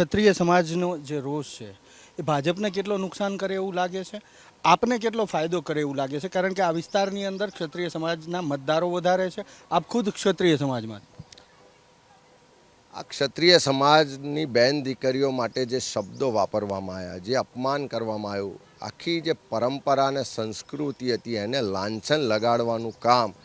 ક્ષત્રિય સમાજનો જે રોષ છે, એ ભાજપને કેટલો નુકસાન કરે એવું લાગે છે? આપને કેટલો ફાયદો કરે એવું લાગે છે? કારણ કે આ વિસ્તારની અંદર ક્ષત્રિય સમાજના મતદારો વધારે છે. આપ ખુદ ક્ષત્રિય સમાજમાં? આ ક્ષત્રિય સમાજની બેન દીકરીઓ માટે જે શબ્દો વાપરવામાં આવ્યા, જે અપમાન કરવામાં આવ્યું, આખી જે પરંપરા અને સંસ્કૃતિ હતી એને લાંછન લગાડવાનું કામ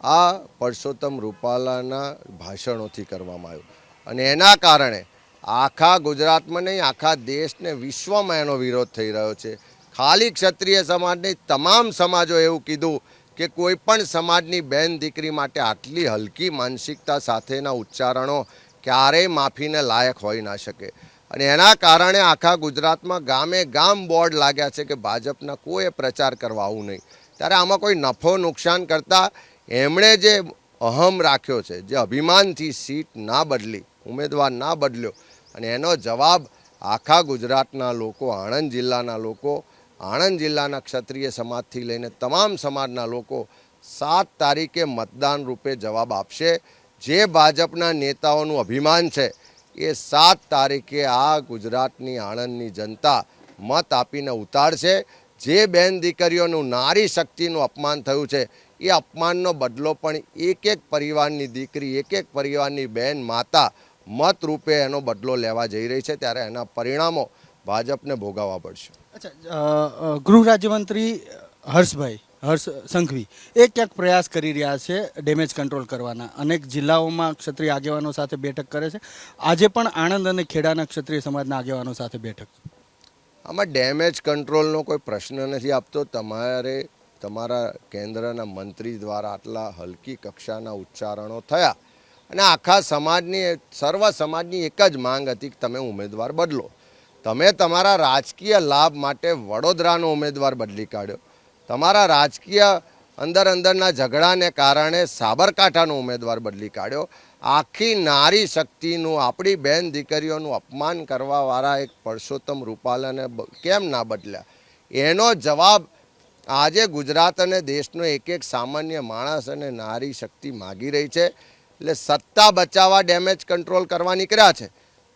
આ પરસોત્તમ રૂપાલાના ભાષણોથી કરવામાં આવ્યું. અને એના કારણે આખા ગુજરાતમાં નહીં, આખા દેશને વિશ્વમાં એનો વિરોધ થઈ રહ્યો છે. ખાલી ક્ષત્રિય સમાજની તમામ સમાજો એવું કીધું કે કોઈ પણ સમાજની બેન દીકરી માટે આટલી હલકી માનસિકતા સાથેના ઉચ્ચારણો ક્યારેય માફીને લાયક હોઈ ના શકે. અને એના કારણે આખા ગુજરાતમાં ગામે ગામ બોર્ડ લાગ્યા છે કે ભાજપના કોઈ પ્રચાર કરવા આવું નહીં. ત્યારે આમાં કોઈ નફો નુકસાન કરતાં એમણે જે અહમ રાખ્યો છે, જે અભિમાનથી સીટ ના બદલી, ઉમેદવાર ના બદલ્યો અને એનો જવાબ આખા ગુજરાતના લોકો, આણંદ જિલ્લાના લોકો, આણંદ જિલ્લાના ક્ષત્રિય સમાજથી લઈને તમામ સમાજના લોકો સાત તારીખે મતદાન રૂપે જવાબ આપશે. જે ભાજપના નેતાઓનું અભિમાન છે, એ સાત તારીખે આ ગુજરાતની આણંદની જનતા મત આપીને ઉતારશે. જે બેન દીકરીઓનું નારી શક્તિનું અપમાન થયું છે, એ અપમાનનો બદલો પણ એક એક પરિવારની દીકરી, એક એક પરિવારની બેન માતા મત રૂપે એનો બદલો લેવા જઈ રહી છે ત્યારે એના પરિણામો ભાજપને ભોગાવવા પડશે. અચ્છા ગૃહ રાજ્યમંત્રી હર્ષભાઈ હર્ષ સંઘવી એ ક્યાંક પ્રયાસ કરી રહ્યા છે ડેમેજ કંટ્રોલ કરવાના. અનેક જિલ્લાઓમાં ક્ષત્રિય આગેવાનો સાથે બેઠક કરે છે. આજે પણ આણંદ અને ખેડાના ક્ષત્રિય સમાજના આગેવાનો સાથે બેઠક. આમાં ડેમેજ કંટ્રોલનો કોઈ પ્રશ્ન નથી આપતો. તમારે તમારા કેન્દ્રના મંત્રી દ્વારા આટલા હલકી કક્ષાના ઉચ્ચારણો થયા. અને આખા સમાજની સર્વ સમાજની એક જ માંગ હતી કે તમે ઉમેદવાર બદલો. તમે તમારા રાજકીય લાભ માટે વડોદરાનો ઉમેદવાર બદલી કાઢ્યો. તમારા રાજકીય અંદર અંદરના ઝઘડાને કારણે સાબરકાંઠાનો ઉમેદવાર બદલી કાઢ્યો. આખી નારી શક્તિનું, આપણી બેન દીકરીઓનું અપમાન કરવાવાળા એક પરસોત્તમ રૂપાલાને કેમ ના બદલ્યા? એનો જવાબ આજે ગુજરાત અને દેશનો એક એક સામાન્ય માણસ અને નારી શક્તિ માગી રહી છે. એટલે સત્તા બચાવવા ડેમેજ કંટ્રોલ કરવા નીકળ્યા છે.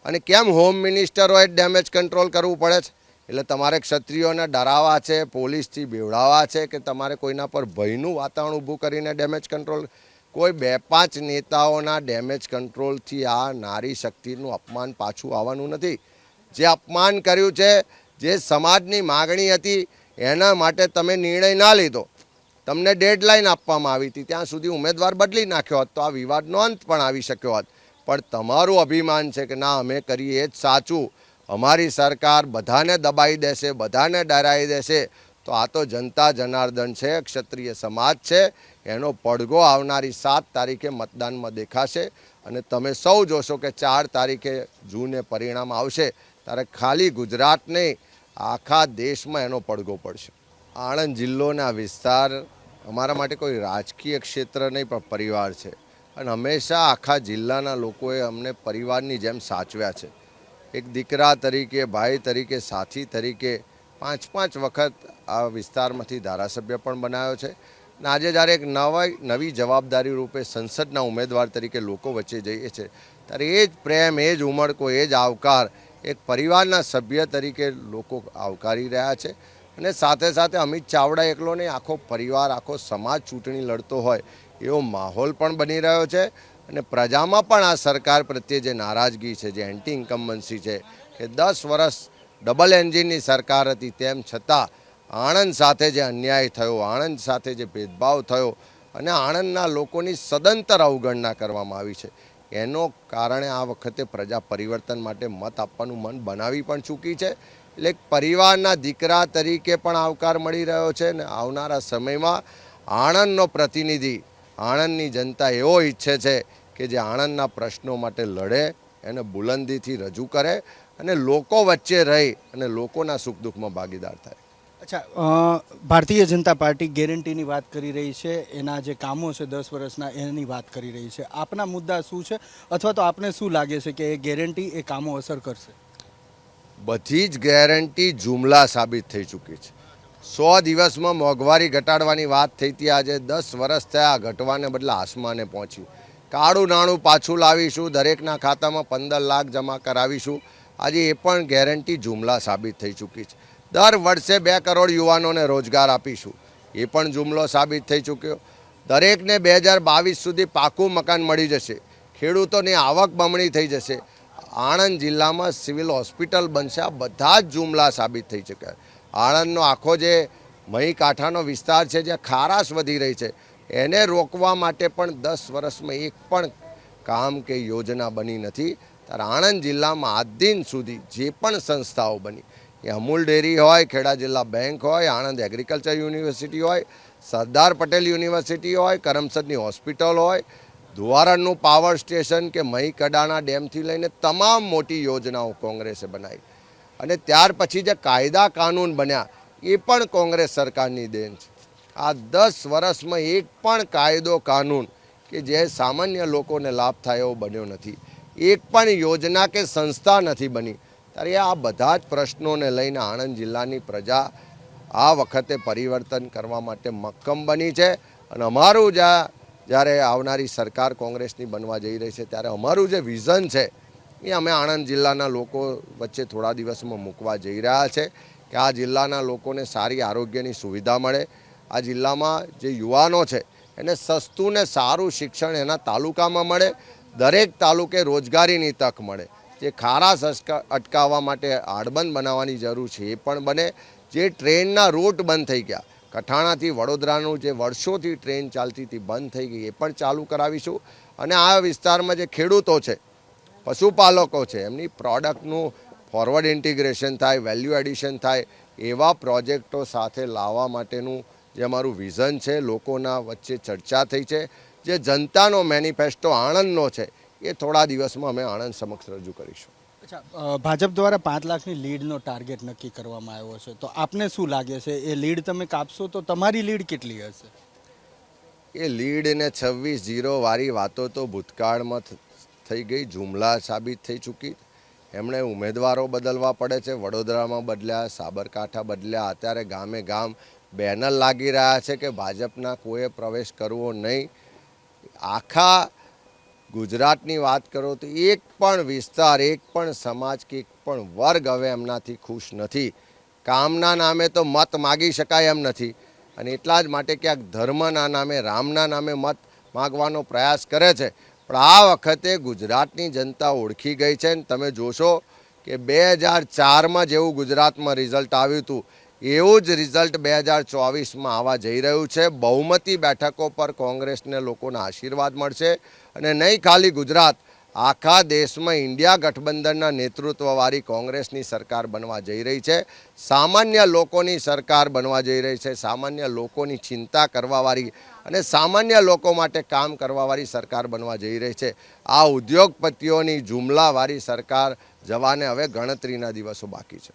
અને કેમ હોમ મિનિસ્ટરોએ ડેમેજ કંટ્રોલ કરવું પડે છે? એટલે તમારે ક્ષત્રિયોને ડરાવવા છે, પોલીસથી બેવડાવવા છે કે તમારે કોઈના પર ભયનું વાતાવરણ ઊભું કરીને ડેમેજ કંટ્રોલ કોઈ બે પાંચ નેતાઓના ડેમેજ કંટ્રોલથી આ નારી શક્તિનું અપમાન પાછું આવવાનું નથી. જે અપમાન કર્યું છે, જે સમાજની માગણી હતી, એના માટે તમે નિર્ણય ના લીધો. તમને ડેડલાઇન આપવામાં આવી હતી. ત્યાં સુધી ઉમેદવાર બદલી નાખ્યો હોત તો આ વિવાદનો અંત પણ આવી શક્યો હોત. પણ તમારું અભિમાન છે કે ના, અમે કરીએ એ જ સાચું. અમારી સરકાર બધાને દબાઈ દેશે, બધાને ડરાઈ દેશે. તો આ તો જનતા જનાર્દન છે, ક્ષત્રિય સમાજ છે. એનો પડઘો આવનારી સાત તારીખે મતદાનમાં દેખાશે. અને તમે સૌ જોશો કે ચાર તારીખે જૂને પરિણામ આવશે. ત્યારે ખાલી ગુજરાત નહીં, આખા દેશમાં એનો પડઘો પડશે. આણંદ જિલ્લોના વિસ્તાર અમારા માટે કોઈ રાજકીય ક્ષેત્ર નહીં, પણ પરિવાર છે. અને હંમેશા આખા જિલ્લાના લોકોએ અમને પરિવારની જેમ સાચવ્યા છે. એક દીકરા તરીકે, ભાઈ તરીકે, સાથી તરીકે પાંચ પાંચ વખત આ વિસ્તારમાંથી ધારાસભ્ય પણ બનાવ્યો છે. અને આજે જ્યારે એક નવા નવી જવાબદારી રૂપે સંસદના ઉમેદવાર તરીકે લોકો વચ્ચે જઈએ છે, ત્યારે એ જ પ્રેમ, એ જ ઉમળકો, એ જ આવકાર એક પરિવારના સભ્ય તરીકે લોકો આવકારી રહ્યા છે. અને સાથે સાથે અમિત ચાવડા એકલો નહીં, આખો પરિવાર, આખો સમાજ ચૂંટણી લડતો હોય એવો માહોલ પણ બની રહ્યો છે. અને પ્રજામાં પણ આ સરકાર પ્રત્યે જે નારાજગી છે, જે એન્ટી ઇન્કમ્બન્સી છે, કે દસ વર્ષ ડબલ એન્જિનની સરકાર હતી, તેમ છતાં આણંદ સાથે જે અન્યાય થયો, આણંદ સાથે જે ભેદભાવ થયો અને આણંદના લોકોની સદંતર અવગણના કરવામાં આવી છે. એનો કારણે આ વખતે પ્રજા પરિવર્તન માટે મત આપવાનું મન બનાવી પણ ચૂકી છે. એટલે પરિવારના દીકરા તરીકે પણ આવકાર મળી રહ્યો છે ને આવનારા સમયમાં આણંદનો પ્રતિનિધિ આણંદની જનતા એવો ઈચ્છે છે કે જે આણંદના પ્રશ્નો માટે લડે, એને બુલંદીથી રજૂ કરે અને લોકો વચ્ચે રહી અને લોકોના સુખ દુઃખમાં ભાગીદાર થાય. અચ્છા ભારતીય જનતા પાર્ટી ગેરંટીની વાત કરી રહી છે, એના જે કામો છે દસ વર્ષના, એની વાત કરી રહી છે. આપના મુદ્દા શું છે? અથવા તો આપને શું લાગે છે કે એ ગેરંટી, એ કામો અસર કરશે? બધી જ ગેરંટી જુમલા સાબિત થઈ ચૂકી છે. સો દિવસમાં મોંઘવારી ઘટાડવાની વાત થઈ હતી. આજે દસ વર્ષ થયા ઘટવાને બદલે આસમાને પહોંચ્યું કાળું નાણું પાછું લાવીશું, દરેકના ખાતામાં પંદર લાખ જમા કરાવીશું. આજે એ પણ ગેરંટી જુમલા સાબિત થઈ ચૂકી છે. દર વર્ષે બે કરોડ યુવાનોને રોજગાર આપીશું. એ પણ જુમલો સાબિત થઈ ચૂક્યો. દરેકને બે હજાર બાવીસ સુધી પાકું મકાન મળી જશે. ખેડૂતોની આવક બમણી થઈ જશે. આણંદ જિલ્લામાં સિવિલ હોસ્પિટલ બનશે. આ બધા જ જુમલા સાબિત થઈ ચૂક્યા આણંદનો આખો જે મહી કાંઠાનો વિસ્તાર છે, જ્યાં ખારાશ વધી રહી છે, એને રોકવા માટે પણ દસ વર્ષમાં એક પણ કામ કે યોજના બની નથી. ત્યારે આણંદ જિલ્લામાં આજ દિન સુધી જે પણ સંસ્થાઓ બની, એ અમૂલ ડેરી હોય, ખેડા જિલ્લા બેંક હોય, આણંદ એગ્રીકલ્ચર યુનિવર્સિટી હોય, સરદાર પટેલ યુનિવર્સિટી હોય, કરમસદની હોસ્પિટલ હોય ધુવારણનું પાવર સ્ટેશન કે મહી કડાણા ડેમથી લઈને તમામ મોટી યોજનાઓ કોંગ્રેસે બનાવી. અને ત્યાર પછી જે કાયદા કાનૂન બન્યા, એ પણ કોંગ્રેસ સરકારની દેન છે. આ દસ વર્ષમાં એક પણ કાયદો કાનૂન કે જે સામાન્ય લોકોને લાભ થાય એવો બન્યો નથી. એક પણ યોજના કે સંસ્થા નથી બની. ત્યારે આ બધા જ પ્રશ્નોને લઈને આણંદ જિલ્લાની પ્રજા આ વખતે પરિવર્તન કરવા માટે મક્કમ બની છે. અને અમારું જ્યાં જ્યારે આવનારી સરકાર કોંગ્રેસની બનવા જઈ રહી છે, ત્યારે અમારું જે વિઝન છે, એ અમે આણંદ જિલ્લાના લોકો વચ્ચે થોડા દિવસમાં મૂકવા જઈ રહ્યા છે કે આ જિલ્લાના લોકોને સારી આરોગ્યની સુવિધા મળે. આ જિલ્લામાં જે યુવાનો છે, એને સસ્તું ને સારું શિક્ષણ એના તાલુકામાં મળે, દરેક તાલુકે રોજગારીની તક મળે. જે ખારાશ અટકાવવા માટે આડબંધ બનાવવાની જરૂર છે, એ પણ બને. જે ટ્રેનના રૂટ બંધ થઈ ગયા કઠાણાથી વડોદરાનું જે વર્ષોથી ટ્રેન ચાલતી હતી, બંધ થઈ ગઈ, એ પણ ચાલુ કરાવીશું. અને આ વિસ્તારમાં જે ખેડૂતો છે, પશુપાલકો છે, એમની પ્રોડક્ટનું ફોરવર્ડ ઇન્ટિગ્રેશન થાય વેલ્યુ એડિશન થાય, એવા પ્રોજેક્ટો સાથે લાવવા માટેનું જે અમારું વિઝન છે, લોકોના વચ્ચે ચર્ચા થઈ છે. જે જનતાનો મેનિફેસ્ટો આણંદનો છે એ થોડા દિવસમાં અમે આણંદ સમક્ષ રજૂ કરીશું. અચ્છા ભાજપ દ્વારા પાંચ લાખની લીડનો ટાર્ગેટ નક્કી કરવામાં આવ્યો છે. તો આપને શું લાગે છે? એ લીડ તમે કાપશો તો તમારી લીડ કેટલી હશે? એ લીડ ને છવ્વીસ જીરો વાળી વાતો તો ભૂતકાળમાં થઈ ગઈ જુમલા સાબિત થઈ ચૂકી. એમણે ઉમેદવારો બદલવા પડે છે વડોદરામાં બદલ્યા સાબરકાંઠા બદલ્યા અત્યારે ગામે ગામ બેનર લાગી રહ્યા છે કે ભાજપના કોઈએ પ્રવેશ કરવો નહીં. આખા ગુજરાતની વાત કરો તો એક પણ વિસ્તાર, એક પણ સમાજ કે એક પણ વર્ગ હવે એમનાથી ખુશ નથી. કામના નામે તો મત માગી શકાય એમ નથી. અને એટલા જ માટે ક્યાંક ધર્મના નામે, રામના નામે મત માગવાનો પ્રયાસ કરે છે. પણ આ વખતે ગુજરાતની જનતા ઓળખી ગઈ છે. ને તમે જોશો કે બે હજાર ચારમાં જેવું ગુજરાતમાં રિઝલ્ટ આવ્યું હતું એવું જ રિઝલ્ટ બે હજાર ચોવીસમાં આવવા જઈ રહ્યું છે. બહુમતી બેઠકો પર કોંગ્રેસને લોકોના આશીર્વાદ મળશે અને નહીં ખાલી ગુજરાત, આખા દેશમાં ઇન્ડિયા ગઠબંધનના નેતૃત્વવાળી કોંગ્રેસની સરકાર બનવા જઈ રહી છે. સામાન્ય લોકોની સરકાર બનવા જઈ રહી છે. સામાન્ય લોકોની ચિંતા કરવાવાળી અને સામાન્ય લોકો માટે કામ કરવાવાળી સરકાર બનવા જઈ રહી છે. આ ઉદ્યોગપતિઓની જુમલાવાળી સરકાર જવાને હવે ગણતરીના દિવસો બાકી છે.